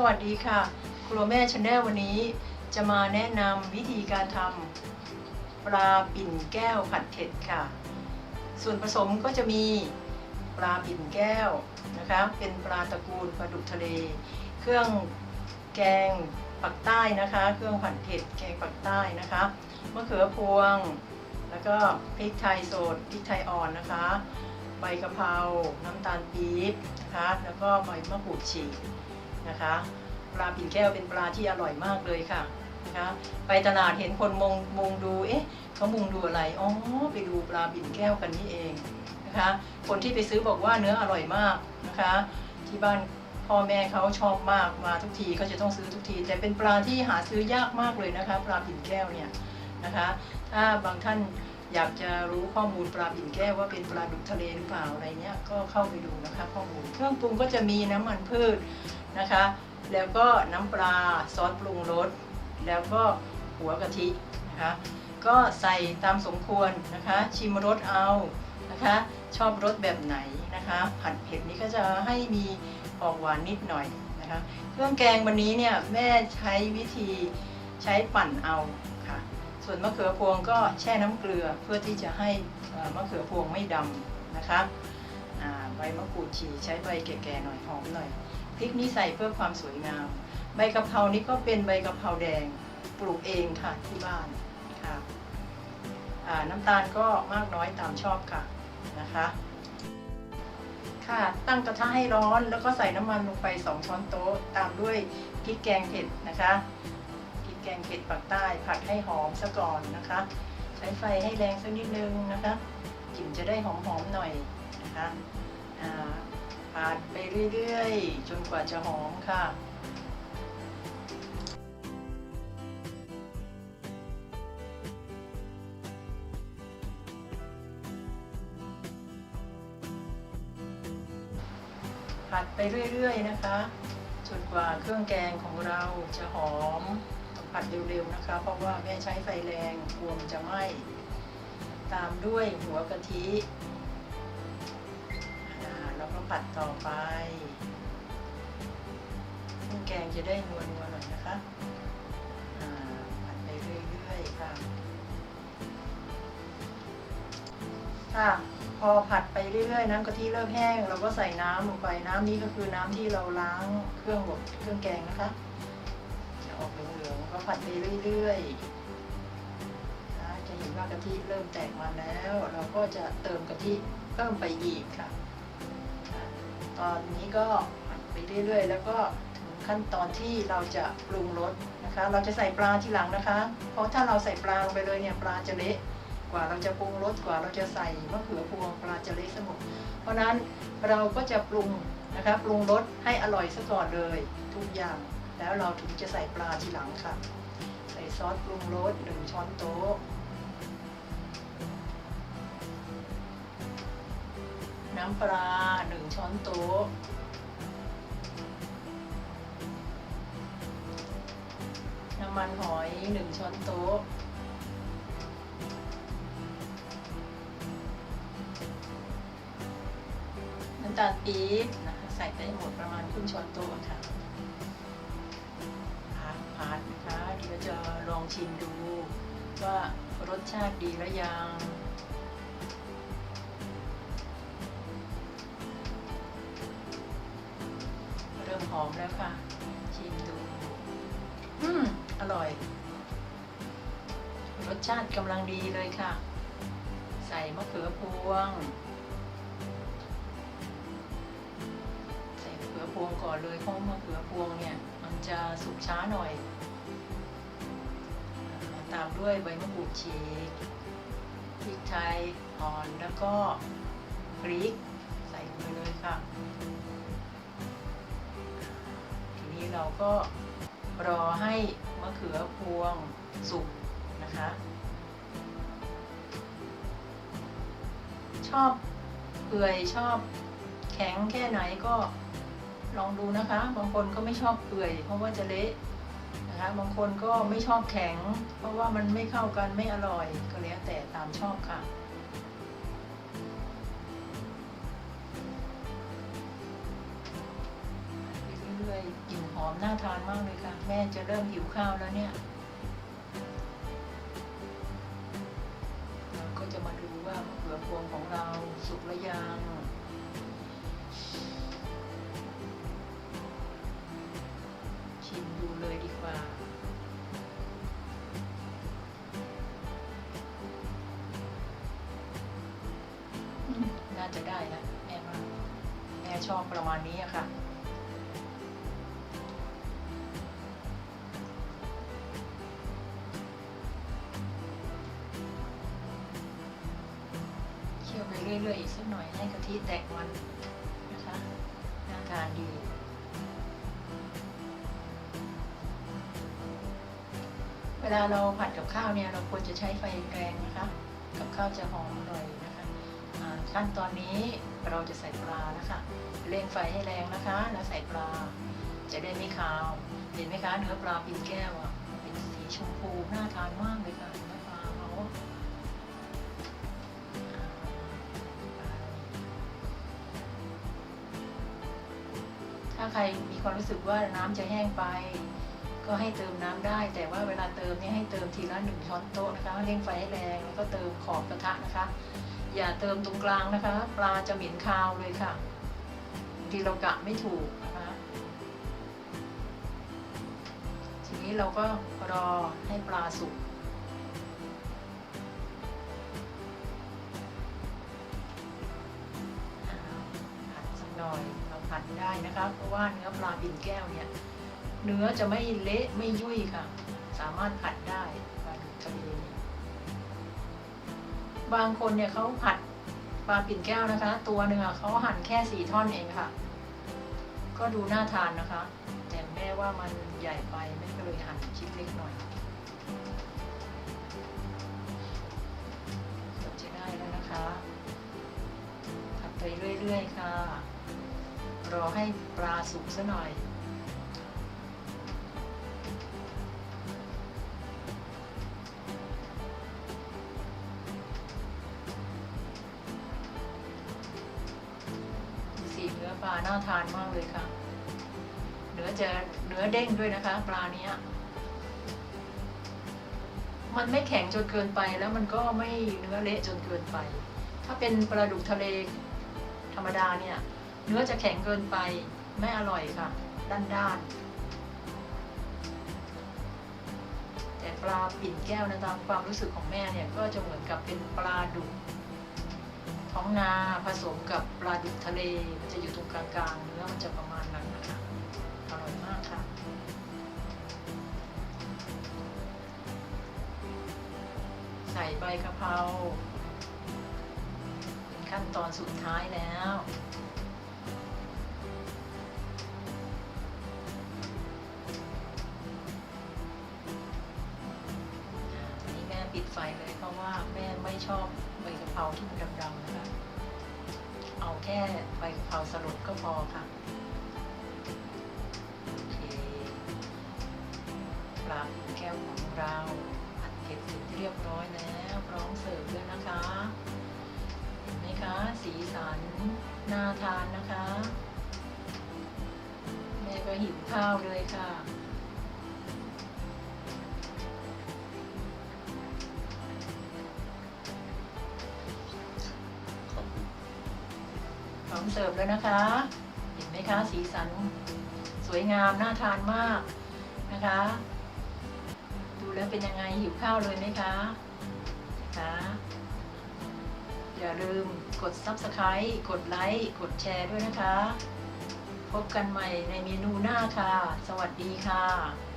สวัสดีค่ะ ครัวแม่ชาแนลวันนี้จะมาแนะนำวิธีการทำปลาปิ่นแก้วผัดเผ็ดค่ะ ส่วนผสมก็จะมีปลาปิ่นแก้วนะคะ เป็นปลาตระกูลปลาดุกทะเล เครื่องแกงปักใต้นะคะ เครื่องผัดเผ็ดแกงปักใต้นะคะมะเขือพวง แล้วก็พริกไทยสดพริกไทยอ่อนนะคะ ใบกะเพราน้ำตาลปี๊บนะคะ แล้วก็ใบมะกรูดฉีก นะคะ ปลาปิ่นแก้วเป็นปลาที่อร่อยมากเลยค่ะนะคะ ไปตลาดเห็นคนมงมงดูเอ๊ะเขามุงดูอะไรอ๋อไปดูปลาปิ่นแก้วกันนี่เองนะคะ คนที่ไปซื้อบอกว่าเนื้ออร่อยมากนะคะ ที่บ้านพ่อแม่เขาชอบมากมาทุกทีเขาจะต้องซื้อทุกที แต่เป็นปลาที่หาซื้อยากมากเลยนะคะ ปลาปิ่นแก้วเนี่ยนะคะ ถ้าบางท่าน อยากจะรู้ข้อมูลปลาปิ่นแก้วว่าเป็นปลาดุกทะเลหรือเปล่าอะไรเงี้ยก็เข้าไปดูนะคะข้อมูลเครื่องปรุงก็จะมีน้ำมันพืชนะคะ แล้วก็น้ำปลาซอสปรุงรสแล้วก็หัวกะทินะคะก็ใส่ตามสมควรนะคะ ชิมรสเอานะคะชอบรสแบบไหนนะคะผัดเผ็ดนี้ก็จะให้มีออกหวานนิดหน่อยนะคะเครื่องแกงวันนี้เนี่ยแม่ใช้วิธีใช้ปั่นเอา ส่วนมะเขือพวงก็แช่น้ำเกลือเพื่อที่จะให้มะเขือพวงไม่ดำนะคะใบมะกรูดฉีใช้ใบแก่ๆหน่อยหอมหน่อยพริกนี่ใส่เพื่อความสวยงาม ใบกะเพรานี่ก็เป็นใบกะเพราแดงปลูกเองค่ะที่บ้านค่ะน้ำตาลก็มากน้อยตามชอบค่ะนะคะค่ะตั้งกระทะให้ร้อนแล้วก็ใส่น้ำมันลงไป 2 ช้อนโต๊ะตามด้วยพริกแกงเผ็ดนะคะ กแกงเผ็ดปักใต้ผัดให้หอมซะก่อนนะคะ ใช้ไฟให้แรงสักนิดนึงนะคะกลิ่นจะได้หอมๆหน่อยนะคะผัดไปเรื่อยๆ จนกว่าจะหอมค่ะผัดไปเรื่อย ๆ นะคะ จนกว่าเครื่องแกงของเราจะหอม ผัดเร็วๆนะคะ เพราะว่าแม่ใช้ไฟแรงกลัวมันจะไหม้ตามด้วยหัวกะทิแล้วก็ผัดต่อไปเครื่องแกงจะได้นัวๆหน่อยนะคะผัดไปเรื่อยๆค่ะค่ะพอผัดไปเรื่อยๆน้ำกะทิเริ่มแห้ง เราก็ใส่น้ำลงไปน้ำนี้ก็คือน้ำที่เราล้างเครื่องบดเครื่องแกงนะคะ ออกเหลืองๆก็ผัดไปเรื่อยๆนะจะเห็นว่ากะทิเริ่มแตกมาแล้ว เราก็จะเติมกะทิเพิ่มไปอีกค่ะ ตอนนี้ก็ผัดไปเรื่อยๆ แล้วก็ถึงขั้นตอนที่เราจะปรุงรสนะคะ เราจะใส่ปลาทีหลังนะคะ เพราะถ้าเราใส่ปลาลงไปเลยเนี่ยปลาจะเละกว่าเราจะปรุงรสกว่าเราจะใส่มะเขือพวงปลาจะเละสมดเพราะนั้นเราก็จะปรุงนะคะปรุงรสให้อร่อยซะก่อนเลยทุกอย่าง แล้วเราถึงจะใส่ปลาทีหลังค่ะ ใส่ซอสปรุงรสหนึ่งช้อนโต๊ะ น้ำปลาหนึ่งช้อนโต๊ะ น้ำมันหอยหนึ่งช้อนโต๊ะน้ำตาลปี๊บนะคะใส่ไปหมดประมาณครึ่งช้อนโต๊ะค่ะ ชิมดู ว่ารสชาติดีหรือยังเริ่มหอมแล้วค่ะ ชิมดู อืม อร่อย รสชาติกำลังดีเลยค่ะ ใส่มะเขือพวง ใส่มะเขือพวงก่อนเลยเพราะมะเขือพวงเนี่ย มันจะสุกช้าหน่อยาตามด้วยใบมะกรูดฉีกพริกไทยอ่อนแล้วก็พริกใส่ลงไปเลยค่ะ ทีนี้เราก็รอให้มะเขือพวงสุกนะคะ ชอบเปื่อยชอบแข็งแค่ไหนก็ลองดูนะคะ บางคนก็ไม่ชอบเปื่อยเพราะว่าจะเละ นะคะบางคนก็ไม่ชอบแข็ง เพราะว่ามันไม่เข้ากันไม่อร่อยก็แล้วแต่ตามชอบค่ะ เรื่อยๆกลิ่นหอมน่าทานมากเลยค่ะ แม่จะเริ่มหิวข้าวแล้วเนี่ยเราก็จะมาดูว่ามะเขือพวงของเราสุกหรือยัง ดูเลยดีกว่า น่าจะได้นะแม่ว่าแม่ชอบประมาณนี้อะค่ะเคี่ยวไปเรื่อยๆอีกสักหน่อยให้กะทิแตกมันนะคะน่าทานดี ลาเราผัดกับข้าวเนี่ยเราควรจะใช้ไฟแรงนะคะ กับข้าวจะหอมอร่อยนะคะขั้นตอนนี้เราจะใส่ปลานะคะเร่งไฟให้แรงนะคะ แล้วใส่ปลา จะได้ไม่คาว เห็นไหมคะเนื้อปลาปิ่นแก้วอะเป็นสีชมพูน่าทานมากเลยค่ะเนื้อปลาเขาถ้าใครมีความรู้สึกว่าน้ำจะแห้งไป ก็ให้เติมน้ำได้ แต่ว่าเวลาเติมเนี่ยให้เติมทีละหนึ่งช้อนโต๊ะนะคะเร่งไฟให้แรงแล้วก็เติมขอบกระทะนะคะ อย่าเติมตรงกลางนะคะ ปลาจะเหม็นคาวเลยค่ะบางทีเรากะไม่ถูกนะคะ ทีนี้เราก็รอให้ปลาสุกผัดสักหน่อยเราผัดได้นะคะเพราะว่าเนื้อปลาบินแก้วเนี่ย เนื้อจะไม่เละไม่ยุ่ยค่ะ สามารถผัดได้ปลาดุกทะเลนี่บางคนเนี่ยเขาผัดปลาปิ่นแก้วนะคะ ตัวหนึ่งอะเขาหั่นแค่สี่ท่อนเองค่ะ ก็ดูน่าทานนะคะ แต่แม่ว่ามันใหญ่ไปแม่ก็เลยหั่นชิ้นเล็กหน่อยกือบจะได้แล้วนะคะผัดไปเรื่อยๆค่ะ รอให้ปลาสุกซะหน่อย น่าทานมากเลยค่ะ เนื้อจะเนื้อเด้งด้วยนะคะ ปลาเนี้ย มันไม่แข็งจนเกินไปแล้วมันก็ไม่เนื้อเละจนเกินไป ถ้าเป็นปลาดุกทะเลธรรมดาเนี่ย เนื้อจะแข็งเกินไปไม่อร่อยค่ะ ด้านด้านแต่ปลาปิ่นแก้วนะตามความรู้สึกของแม่เนี่ยก็จะเหมือนกับเป็นปลาดุก ท้องนาผสมกับปลาดุกทะเลมันจะอยู่ตรงกลางๆเนื้อมันจะประมาณนั้นนะคะอร่อยมากค่ะใส่ใบกะเพราเป็นขั้นตอนสุดท้ายแล้วอันนี้แม่ปิดไฟเลยเพราะว่าแม่ไม่ชอบใบกะเพราที่มันดำๆ แค่ใบกะเพราสลดก็พอค่ะโอเคปลาแก้วของเราผัดเผ็ดเสร็จเรียบร้อยแล้วพร้อมเสิร์ฟแล้วนะคะเห็นไหมคะสีสันน่าทานนะคะแม่ก็หิวข้าวเลยค่ะ สิร์ฟแล้วนะคะ เห็นไหมคะสีสันสวยงามน่าทานมากนะคะ ดูแล้วเป็นยังไงหิวข้าวเลยไหมคะคะอย่าลืมกด Subscribe กดไลค์กดแชร์ด้วยนะคะ พบกันใหม่ในเมนูหน้าค่ะ สวัสดีค่ะ